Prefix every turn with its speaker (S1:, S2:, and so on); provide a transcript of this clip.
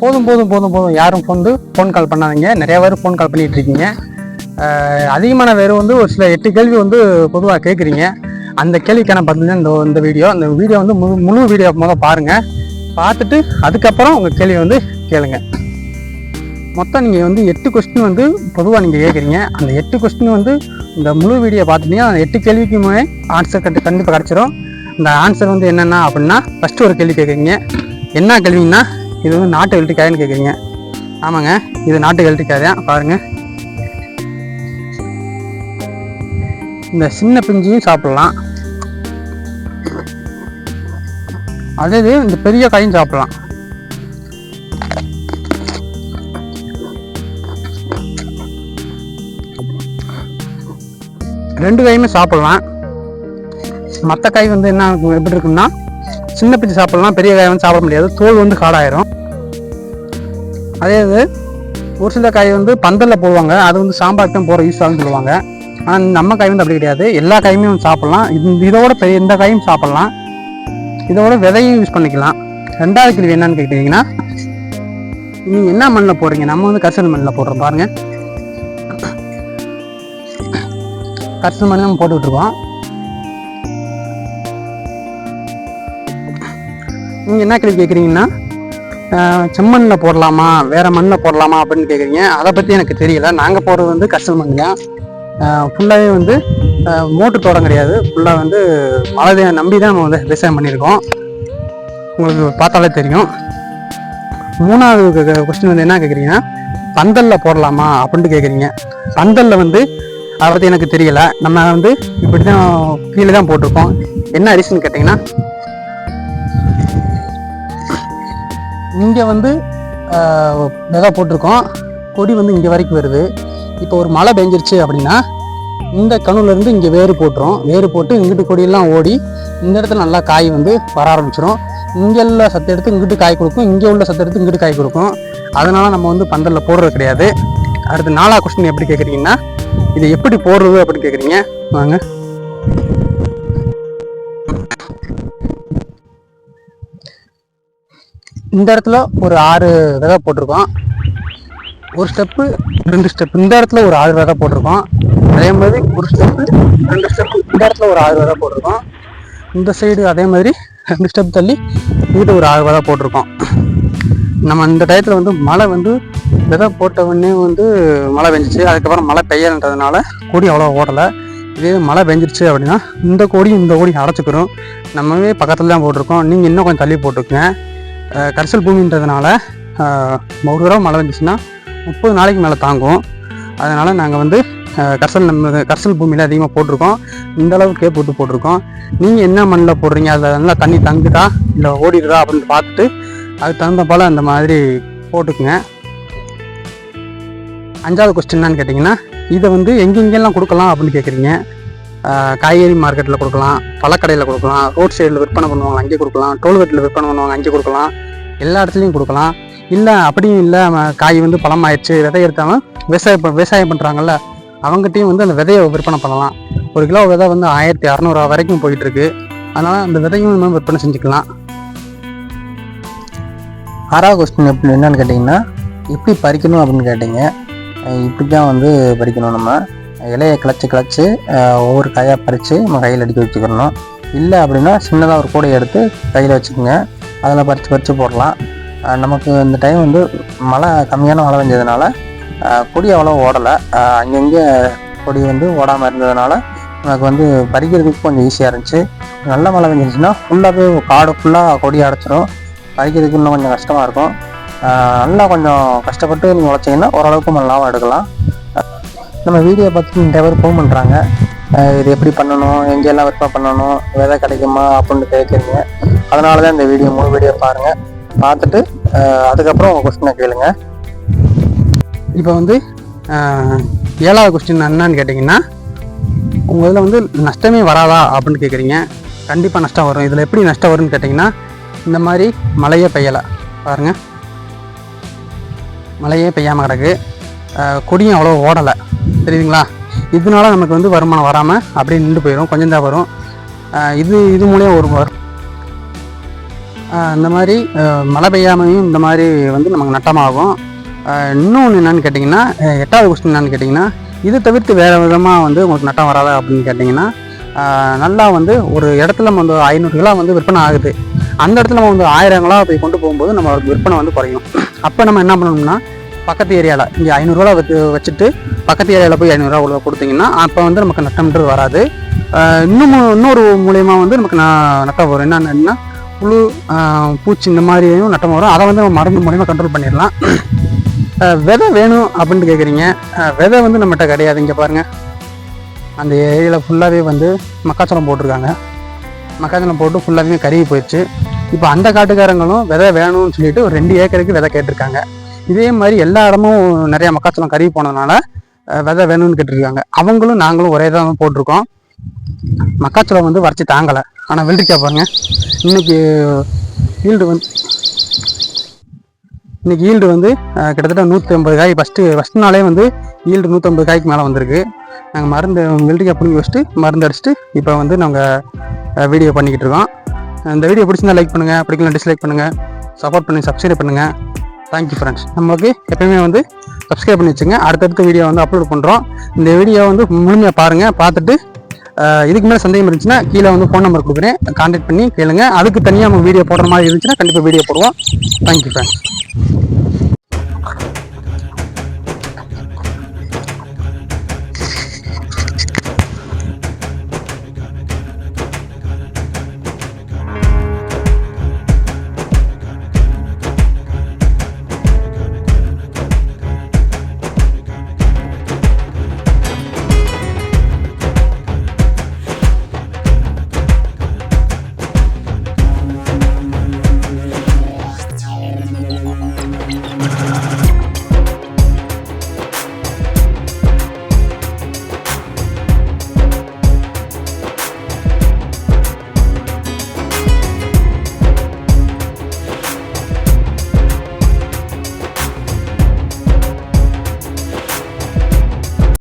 S1: போதும் போதும் போதும் போதும். யாரும் வந்து ஃபோன் கால் பண்ணாதீங்க. நிறைய பேர் ஃபோன் கால் பண்ணிகிட்டு இருக்கீங்க. அதிகமான பேர் வந்து ஒரு சில எட்டு கேள்வி வந்து பொதுவாக கேட்குறீங்க அந்த கேள்விக்கான பதில் இந்த இந்த வீடியோ. அந்த வீடியோ வந்து முழு முழு வீடியோ முதல் பாருங்கள் பார்த்துட்டு அதுக்கப்புறம் உங்கள் கேள்வியை வந்து கேளுங்க. மொத்தம் நீங்கள் வந்து எட்டு கொஸ்டின் வந்து பொதுவாக நீங்கள் கேட்குறீங்க அந்த எட்டு கொஸ்டின் வந்து இந்த முழு வீடியோ பார்த்துட்டீங்கன்னா அந்த எட்டு கேள்விக்குமே ஆன்சர் கட்டு கண்டிப்பாக கிடச்சிரும். இந்த ஆன்சர் வந்து என்னென்னா அப்படின்னா ஃபஸ்ட்டு ஒரு கேள்வி கேட்குறீங்க என்ன கேள்வின்னா இது வந்து நாட்டு வெள்ளரிக்காயன்னு கேட்குறீங்க ஆமாங்க இது நாட்டு கழட்டி தான். பாருங்கள் இந்த சின்ன பிஞ்சியும் சாப்பிடலாம். அதே இது இந்த பெரிய காயும் சாப்பிடலாம். ரெண்டு காயுமே சாப்பிடலாம். மற்ற காய் வந்து என்ன எப்படி இருக்குன்னா சின்ன பிஞ்சு சாப்பிடலாம். பெரிய காய் வந்து சாப்பிட முடியாது. தோல் வந்து காடாயிரும் அதே இது ஒரு சில காய் வந்து பந்தலில் போடுவாங்க. அது வந்து சாம்பார் தான் போகிற யூஸ் ஆகும்னு சொல்லுவாங்க. ஆனால் நம்ம காய் வந்து அப்படி கிடையாது. எல்லா காயுமே வந்து இதோட பெரிய இந்த காயும் சாப்பிட்லாம். இதோட விதையும் யூஸ் பண்ணிக்கலாம். ரெண்டாவது கேள்வி என்னன்னு கேட்டீங்கன்னா நீங்கள் என்ன மண்ணில் போடுறீங்க? நம்ம வந்து கரிசல் மண்ணில் போடுறோம் பாருங்க. கரிசல் மண் நம்ம போட்டுக்கிட்டு இருக்கோம். நீங்கள் என்ன கேள்வி கேட்குறீங்கன்னா செம்மண்ணில் போடலாமா? வேறு மண்ணில் போடலாமா அப்படின்னு கேட்குறீங்க அதை பற்றி எனக்கு தெரியல. நாங்கள் போடுறது வந்து கஷ்டம் மண் தான் ஃபுல்லாகவே வந்து மோட்டர் தோட்டம் கிடையாது. ஃபுல்லாக வந்து மழை நம்பி தான் நம்ம வந்து விவசாயம் பண்ணியிருக்கோம். உங்களுக்கு பார்த்தாலே தெரியும். மூணாவது கொஸ்டின் வந்து என்ன கேட்குறீங்கன்னா பந்தலில் போடலாமா அப்படின்ட்டு கேட்குறீங்க பந்தலில் வந்து அதை பற்றி எனக்கு தெரியலை. நம்ம வந்து இப்படி தான் கீழே தான் போட்டிருக்கோம். என்ன ரீசன் கேட்டிங்கன்னா இங்கே வந்து விதை போட்டிருக்கோம். கொடி வந்து இங்கே வரைக்கும் வருது. இப்போ ஒரு மழை பெஞ்சிருச்சு அப்படின்னா இந்த கணுலேருந்து இங்கே வேறு போட்டுரும். வேறு போட்டு இங்கிட்டு கொடியெல்லாம் ஓடி இந்த இடத்துல நல்லா காய் வந்து வர ஆரம்பிச்சிடும் இங்கே உள்ள சத்து எடுத்து இங்கிட்டு காய் கொடுக்கும். இங்கே உள்ள சத்து எடுத்து இங்கிட்டு காய் கொடுக்கும். அதனால் நம்ம வந்து பந்தலில் போடுறது கிடையாது. அடுத்து நாலா கொஸ்டின் எப்படி கேட்குறீங்கன்னா இது எப்படி போடுறது அப்படின்னு கேட்குறீங்க வாங்க. இந்த இடத்துல ஒரு ஆறு விதை போட்டிருக்கோம். ஒரு ஸ்டெப்பு ரெண்டு ஸ்டெப் இந்த இடத்துல ஒரு ஆறு விதை போட்டிருக்கோம். அதே மாதிரி ஒரு ஸ்டெப்பு ரெண்டு ஸ்டெப்பு இந்த இடத்துல ஒரு ஆறு விதை போட்டிருக்கோம். இந்த சைடு அதே மாதிரி ரெண்டு ஸ்டெப் தள்ளி இங்கிட்ட ஒரு ஆறு விதை போட்டிருக்கோம். நம்ம இந்த டயத்தில் வந்து மழை வந்து விதை போட்ட உடனே வந்து மழை பெஞ்சிச்சு. அதுக்கப்புறம் மழை பெய்யலன்றதுனால கொடி அவ்வளோ ஓடலை. இதே மழை பெஞ்சிருச்சு அப்படின்னா இந்த கொடி இந்த கொடி அடைச்சிக்கிறோம். நம்மவே பக்கத்தில் தான் போட்டிருக்கோம். நீங்கள் இன்னும் கொஞ்சம் தள்ளி போட்டிருக்கேன் கரிசல் பூமின்றதுனால ஒரு தடவை மழை வந்துச்சுன்னா முப்பது நாளைக்கு மேலே தாங்கும். அதனால் நாங்கள் வந்து அஹ், கரிசல் நம்ம கரிசல் பூமியில் அதிகமாக போட்டிருக்கோம். இந்த அளவுக்கே போட்டு போட்டிருக்கோம். நீங்கள் என்ன மண்ணில் போடுறீங்க? அதில் நல்லா தண்ணி தங்குதா? இல்லை ஓடிடுதா? அப்படின்னு பார்த்துட்டு அதுக்கு தகுந்த போல் அந்த மாதிரி போட்டுக்குங்க. அஞ்சாவது கொஸ்டின் என்னன்னு கேட்டிங்கன்னா இதை வந்து எங்கெங்கெல்லாம் கொடுக்கலாம் அப்படின்னு கேட்குறீங்க காய்கறி மார்க்கெட்டில் கொடுக்கலாம் பழக்கடையில் கொடுக்கலாம் ரோட் சைடில் விற்பனை பண்ணுவாங்க அங்கே கொடுக்கலாம் டோல்கேட்டில் விற்பனை பண்ணுவாங்க அங்கே கொடுக்கலாம் எல்லா இடத்துலையும் கொடுக்கலாம். இல்லை அப்படியும் இல்லை காய் வந்து பழம் ஆயிடுச்சு விதை எடுத்தாலும் விவசாயம் விவசாயம் பண்ணுறாங்கல்ல அவங்ககிட்டையும் வந்து அந்த விதையை விற்பனை பண்ணலாம். ஒரு கிலோ விதை வந்து ஆயிரத்தி அறநூறுவா வரைக்கும் போயிட்டுருக்கு. அதனால் அந்த விதையும் நம்ம விற்பனை செஞ்சுக்கலாம்.
S2: ஆறாவது கொஸ்டின் எப்படி என்னன்னு கேட்டிங்கன்னா எப்படி பறிக்கணும் அப்படின்னு கேட்டிங்க. இப்படி தான் வந்து பறிக்கணும் நம்ம. இலையை கிளச்சி கிளச்சி ஒவ்வொரு காயாக பறித்து நம்ம கையில் அடிக்க வச்சுக்கிறணும் இல்லை அப்படின்னா சின்னதாக ஒரு கூடையை எடுத்து கையில் வச்சுக்கோங்க. அதில் பறித்து பறித்து போடலாம். நமக்கு இந்த டைம் வந்து மழை கம்மியான மழை பெஞ்சதுனால கொடி அவ்வளோ ஓடலை. அங்கங்கே கொடி வந்து ஓடாமல் இருந்ததுனால நமக்கு வந்து பறிக்கிறதுக்கு கொஞ்சம் ஈஸியாக இருந்துச்சு. நல்ல மழை பெஞ்சிருச்சுன்னா ஃபுல்லாகவே காடு ஃபுல்லாக கொடி அடைச்சிடும் பறிக்கிறதுக்கு இன்னும் கொஞ்சம் கஷ்டமாக இருக்கும். நல்லா கொஞ்சம் கஷ்டப்பட்டு நீங்கள் உழைச்சிங்கன்னா ஓரளவுக்கு நம்ம லாபம் எடுக்கலாம். நம்ம வீடியோ பார்த்து நிறைய பேர் ஃபோன் பண்ணுறாங்க இது எப்படி பண்ணணும்? எங்கெல்லாம் விற்பனை பண்ணணும்? விதை கிடைக்குமா? அப்படின்னு கேட்குறீங்க. அதனால தான் இந்த வீடியோ மூணு வீடியோ பாருங்கள் பார்த்துட்டு அதுக்கப்புறம் உங்கள் கொஸ்டினை கேளுங்க.
S1: இப்போ வந்து ஏழாவது கொஸ்டின் என்னன்னு கேட்டிங்கன்னா உங்கள் இதில் வந்து நஷ்டமே வராதா அப்படின்னு கேட்குறீங்க. கண்டிப்பாக நஷ்டம் வரும். இதில் எப்படி நஷ்டம் வரும்னு கேட்டிங்கன்னா இந்த மாதிரி மழையே பெய்யலை. பாருங்கள் மழையே பெய்யாமல் கிடக்கு. கொடியும் அவ்வளோ ஓடலை. தெரியுதுங்களா? இதனால நமக்கு வந்து வருமானம் வராமல் அப்படியே நின்று போயிடும் கொஞ்சம் தான் வரும். இது இது மூலியம் ஒரு வரும். இந்த மாதிரி மழை பெய்யாமையும் இந்த மாதிரி வந்து நமக்கு நட்டமாகும். இன்னொன்று என்னன்னு கேட்டிங்கன்னா எட்டாவது கொஸ்டின் என்னென்னு கேட்டிங்கன்னா இது தவிர்த்து வேறு விதமாக வந்து உங்களுக்கு நட்டம் வராதா அப்படின்னு கேட்டிங்கன்னா நல்லா வந்து ஒரு இடத்துல நம்ம வந்து ஐநூறு கிலோ வந்து விற்பனை ஆகுது. அந்த இடத்துல நம்ம வந்து ஆயிரம் கிலோ போய் கொண்டு போகும்போது நம்ம விற்பனை வந்து குறையும். அப்போ நம்ம என்ன பண்ணணும்னா பக்கத்து ஏரியாவில் இங்கே ஐநூறுரூவா வச்சு வச்சுட்டு பக்கத்து ஏரியாவில் போய் ஐநூறுரூவா உள்ள கொடுத்தீங்கன்னா அப்போ வந்து நமக்கு நட்டம்ன்றது வராது. இன்னும் இன்னொரு மூலயமா வந்து நமக்கு நான் நட்டம் வரும். என்னென்னா புழு பூச்சி இந்த மாதிரியும் நட்டம் வரும். அதை வந்து நம்ம மருந்து மூலியமா கண்ட்ரோல் பண்ணிடலாம். விதை வேணும் அப்படின்ட்டு கேட்குறீங்க விதை வந்து நம்மகிட்ட கிடையாது. இங்கே பாருங்கள் அந்த ஏரியாவில் ஃபுல்லாகவே வந்து மக்காச்சோளம் போட்டிருக்காங்க. மக்காச்சோளம் போட்டு ஃபுல்லாகவே கருகி போயிடுச்சு. இப்போ அந்த காட்டுக்காரங்களும் விதை வேணும்னு சொல்லிட்டு ஒரு ரெண்டு ஏக்கருக்கு விதை கேட்டிருக்காங்க. இதே மாதிரி எல்லா இடமும் நிறையா மக்காச்சோளம் கருகி போனதுனால விதை வேணும்னு கேட்டிருக்காங்க. அவங்களும் நாங்களும் ஒரே தான் போட்டிருக்கோம். மக்காச்சோளம் வந்து வறட்சி தாங்கலை. ஆனால் வெள்ளரிக்காய் பாருங்கள் இன்னைக்கு ஈல்டு வந்து இன்னைக்கு ஈல்டு வந்து கிட்டத்தட்ட நூற்றி ஐம்பது காய். ஃபஸ்ட்டு ஃபஸ்ட் நாளே வந்து ஈல்டு நூற்றம்பது காய்க்கு மேலே வந்திருக்கு. நாங்கள் மருந்து வெள்ளரிக்காய் பிடிங்கி வச்சுட்டு மருந்து அடிச்சுட்டு இப்போ வந்து நாங்கள் வீடியோ பண்ணிக்கிட்டு இருக்கோம். இந்த வீடியோ பிடிச்சிருந்தா லைக் பண்ணுங்கள் பிடிக்கலாம் டிஸ்லைக் பண்ணுங்கள் சப்போர்ட் பண்ணி சப்ஸ்கிரைப் பண்ணுங்கள் தேங்க்யூ ஃப்ரெண்ட்ஸ் நமக்கு எப்பயுமே வந்து சப்ஸ்கிரைப் பண்ணி வச்சுங்க. அடுத்தடுத்த வீடியோ வந்து அப்லோட் பண்ணுறோம் இந்த வீடியோ வந்து முழுமையாக பாருங்கள் பார்த்துட்டு இதுக்கு மேலே சந்தேகம் இருந்துச்சுன்னா கீழே வந்து ஃபோன் நம்பர் கொடுக்குறேன். கான்டாக்ட் பண்ணி கேளுங்க. அதுக்கு தனியாக நம்ம வீடியோ போடுற மாதிரி இருந்துச்சுன்னா கண்டிப்பாக வீடியோ போடுவோம். Thank you friends